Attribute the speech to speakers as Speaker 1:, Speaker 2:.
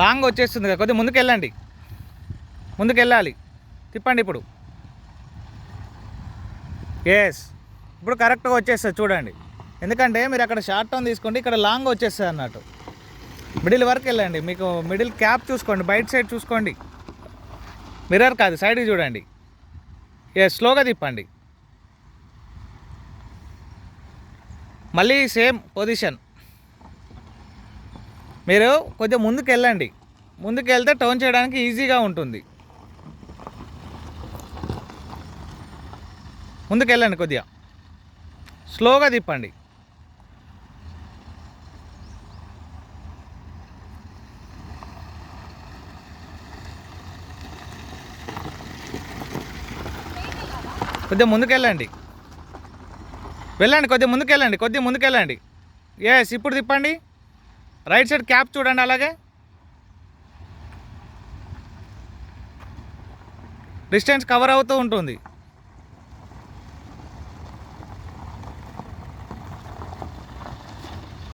Speaker 1: Long వచ్చేస్తుంది కదా కొద్దిగా ముందుకు వెళ్ళండి ముందుకు వెళ్ళాలి తిప్పండి ఇప్పుడు. ఎస్ ఇప్పుడు కరెక్ట్గా వచ్చేస్తుంది చూడండి. ఎందుకంటే మీరు అక్కడ షార్ట్ టర్న్ తీసుకోండి ఇక్కడ లాంగ్ వచ్చేస్తుంది అన్నట్టు. మిడిల్ వరకు వెళ్ళండి. మీకు మిడిల్ క్యాప్ చూసుకోండి బయట సైడ్ చూసుకోండి. మిర్రర్ కాదు సైడ్కి చూడండి. ఎస్ స్లోగా తిప్పండి. మళ్ళీ సేమ్ పొజిషన్ మీరు కొంచెం ముందుకు వెళ్ళండి ముందుకు వెళ్తే టర్న్ చేయడానికి ఈజీగా ఉంటుంది. ముందుకు వెళ్ళండి కొద్దిగా. స్లోగా తిప్పండి. కొద్దిగా ముందుకెళ్ళండి. వెళ్ళండి కొద్దిగా ముందుకు వెళ్ళండి కొద్దిగా ముందుకెళ్ళండి. ఎస్ ఇప్పుడు తిప్పండి. రైట్ సైడ్ క్యాప్ చూడండి అలాగే. డిస్టెన్స్ కవర్ అవుతూ ఉంటుంది.